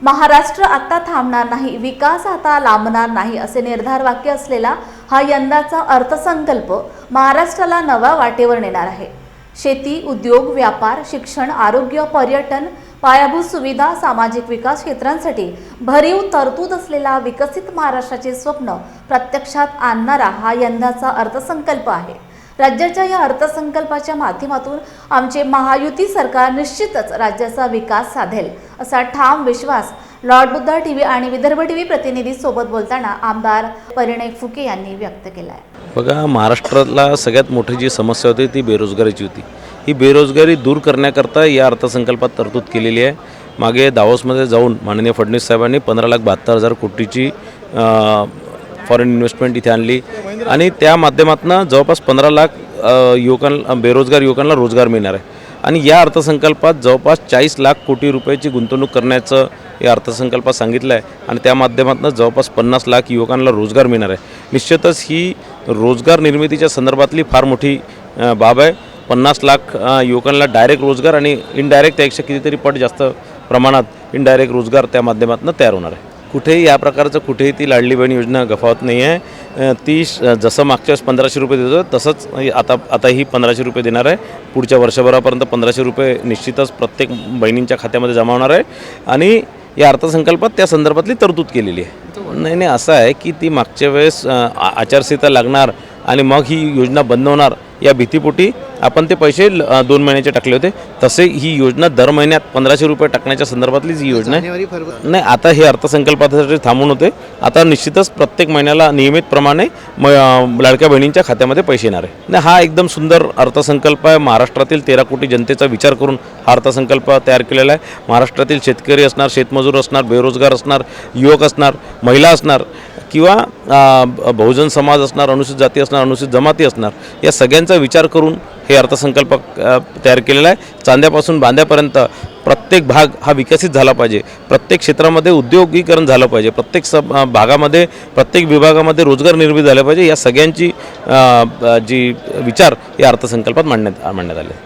महाराष्ट्र आता थांबणार नाही विकास आता लांबणार नाही असे निर्धार वाक्य असलेला हा यंदाचा अर्थसंकल्प महाराष्ट्राला नव्या वाटेवर नेणार आहे. शेती उद्योग व्यापार शिक्षण आरोग्य पर्यटन पायाभूत सुविधा सामाजिक विकास क्षेत्रांसाठी भरीव तरतूद असलेला विकसित महाराष्ट्राचे स्वप्न प्रत्यक्षात आणणारा हा यंदाचा अर्थसंकल्प आहे. राज्याच्या या अर्थसंकल्पाच्या माध्यमातून आमचे महायुती सरकार निश्चितच राज्याचा विकास साधेल असा ठाम विश्वास लॉर्ड बुद्धा टीव्ही आणि विदर्भ टीव्ही प्रतिनिधी सोबत बोलताना आमदार परिणय फुके यांनी व्यक्त केला आहे बघा महाराष्ट्रातला सगळ्यात मोठी जी समस्या होती ती बेरोजगारीची होती. ही बेरोजगारी दूर करण्याकरता या अर्थसंकल्पात तरतूद केलेली आहे. मागे दावोसमध्ये जाऊन माननीय फडणवीस साहेबांनी पंधरा लाख बहात्तर हजार कोटीची फॉरेन इन्व्हेस्टमेंट इथे आणली. आणि त्या माध्यमातून जवळपास पंधरा लाख युवकांना बेरोजगार युवकांना रोजगार मिळणार आहे. आणि या अर्थसंकल्पात जवळपास चाळीस लाख कोटी रुपयाची गुंतवणूक करण्याचं या अर्थसंकल्पात सांगितलं आहे आणि त्या माध्यमातून जवळपास पन्नास लाख युवकांना रोजगार मिळणार आहे. निश्चितच ही रोजगार निर्मितीच्या संदर्भातली फार मोठी बाब आहे. पन्नास लाख युवकांना डायरेक्ट रोजगार आणि इनडायरेक्ट त्यापेक्षा कितीतरी पट जास्त प्रमाणात इनडायरेक्ट रोजगार त्या माध्यमातून तयार होणार आहे. कुठेही या प्रकारचं कुठेही ती लाडली बहीण योजना गफावत नाही आहे. ती श- जसं मागच्या वेळेस पंधराशे रुपये देतो तसंच आता आता ही पंधराशे रुपये देणार आहे. पुढच्या वर्षभरापर्यंत पंधराशे रुपये निश्चितच प्रत्येक बहिणींच्या खात्यामध्ये जमा होणार आहे. आणि या अर्थसंकल्पात त्या संदर्भातली तरतूद केलेली आहे. नाही नाही असं आहे की ती मागच्या वेळेस आ- आचारसंहिता लागणार आणि मग ही योजना बंद होणार या भीतीपोटी आपण ते पैसे दोन महिन्याचे टाकले होते. तसे ही योजना दर महिन्यात पंधराशे रुपये टाकण्याच्या संदर्भातलीच ही योजना आहे. नाही आता हे अर्थसंकल्पासाठी थांबून होते. आता निश्चितच प्रत्येक महिन्याला नियमितप्रमाणे म लाडक्या बहिणींच्या खात्यामध्ये पैसे येणार आहे. नाही हा एकदम सुंदर अर्थसंकल्प आहे. महाराष्ट्रातील तेरा कोटी जनतेचा विचार करून हा अर्थसंकल्प तयार केलेला आहे. महाराष्ट्रातील शेतकरी असणार शेतमजूर असणार बेरोजगार असणार युवक असणार महिला असणार किंवा बहुजन समाज असणार अनुसूचित जाती असणार अनुसूचित जमाती असणार या सगळ्यांचा विचार करून हे अर्थसंकल्प तयार केलेला आहे. चांद्यापासून बांध्यापर्यंत प्रत्येक भाग हा विकसित झाला पाहिजे. प्रत्येक क्षेत्रामध्ये उद्योगीकरण झालं पाहिजे. प्रत्येक सब भागामध्ये प्रत्येक विभागामध्ये रोजगार निर्मिती झाले पाहिजे. या सगळ्यांची जी विचार या अर्थसंकल्पात मांडण्यात मांडण्यात आले.